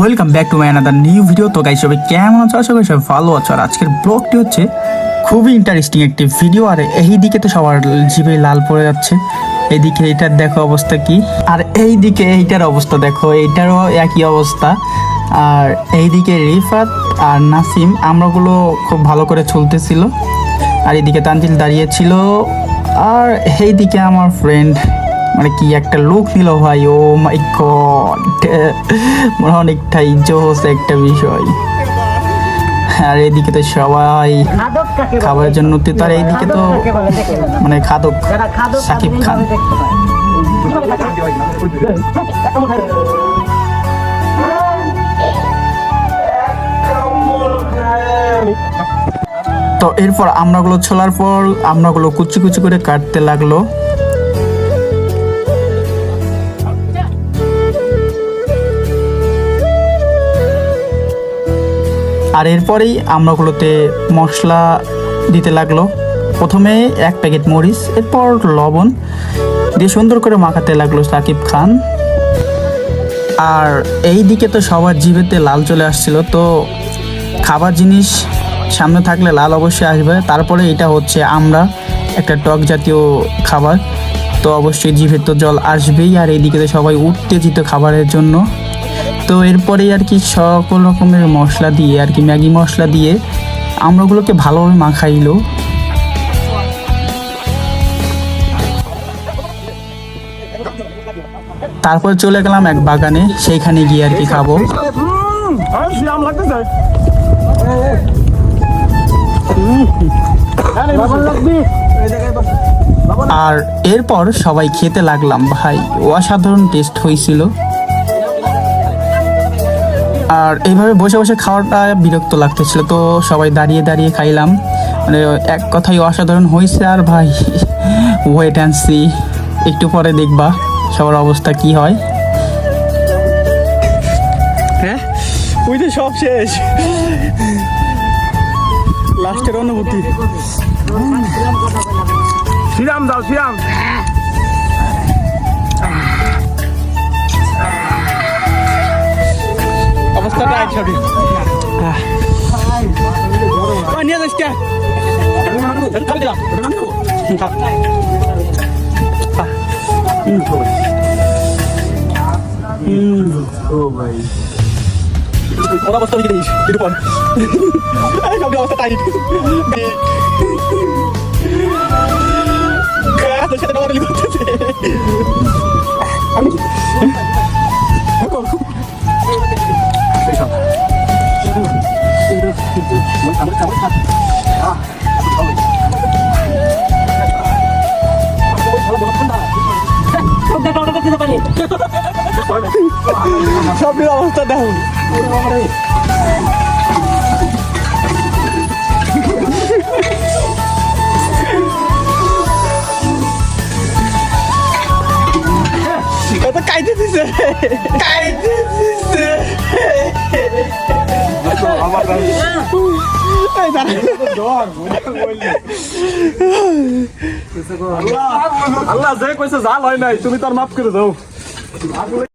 Welcome back to my another new video তো guys সবাই কেমন আছো? আশা করি সবাই ভালো আছো। আর আজকের ব্লগটি হচ্ছে খুবই ইন্টারেস্টিং একটি ভিডিও আর এই দিকে তো সবার জিভে লাল পড়ে যাচ্ছে। এইদিকে এইটার দেখো অবস্থা কি। আর এই দিকে এইটার অবস্থা দেখো, এইটারও একই অবস্থা। আর এইদিকে রিফাত আর নাসিম, আমরাগুলো খুব ভালো করে চলতেছিল। আর এইদিকে তানজিল দাঁড়িয়েছিল আর এইদিকে আমার ফ্রেন্ড মানে কি একটা লুক নিল ভাই? ও মাই গড মনে অনেকটাই জোস একটা বিষয়। আর এদিকে তো সবাই খাবারের জন্য উত্তেজিত আর এইদিকে তো। মানে খাদক সাকিব খান। তো এরপর আমরাগুলো ছোলার পর আমরাগুলো কুচি কুচি করে কাটতে লাগল। আর এরপরেই আমরাগুলোতে মশলা দিতে লাগল। প্রথমে এক প্যাকেট মরিচ, এরপর লবণ দিয়ে সুন্দর করে মাখাতে লাগল সাকিব খান। আর এই দিকে তো সবার জিভেতে লাল চলে আসছিল, তো খাবার জিনিস সামনে থাকলে লাল অবশ্যই আসবে। তারপরে এটা হচ্ছে আমরা একটা টক জাতীয় খাবার, তো অবশ্যই জিভে তো জল আসবেই। আর এইদিকে তো সবাই উত্তেজিত খাবারের জন্য। তো এরপরেই আর কি সকল রকমের মশলা দিয়ে, আর কি ম্যাগি মশলা দিয়ে আমরাগুলোকে ভালোভাবে মাখাইলো। তারপর চলে গেলাম এক বাগানে, সেইখানে গিয়ে আর কি খাব। আর এরপর সবাই খেতে লাগলাম, ভাই। অসাধারণ টেস্ট হয়েছিল। আর এইভাবে বসে বসে খাওয়াটা বিরক্ত লাগতেছিল। তো সবাই দাঁড়িয়ে দাঁড়িয়ে খাইলাম। মানে এক কথাই অসাধারণ হয়েছে আর ভাই ওয়েট অ্যান্ড সি একটু পরে দেখবা সবার অবস্থা কি হয়। হ্যাঁ? ওই যে সব শেষ। লাস্টের অনুভূতি। শ্রীরাম দাও শ্রীরাম। নিয়ে যাস কে ওর অবস্থা দেখে দিস একটু পর সব অবস্থা টাইট তোর সাথে কথা করতেছে আমি সবের অবস্থা দেখুন কত কাইতে দিছে কাইতে দিছে এই দাঁড়া। আল্লাহ যে কইছে জাল হয় নাই তুমি তার মাফ করে দাও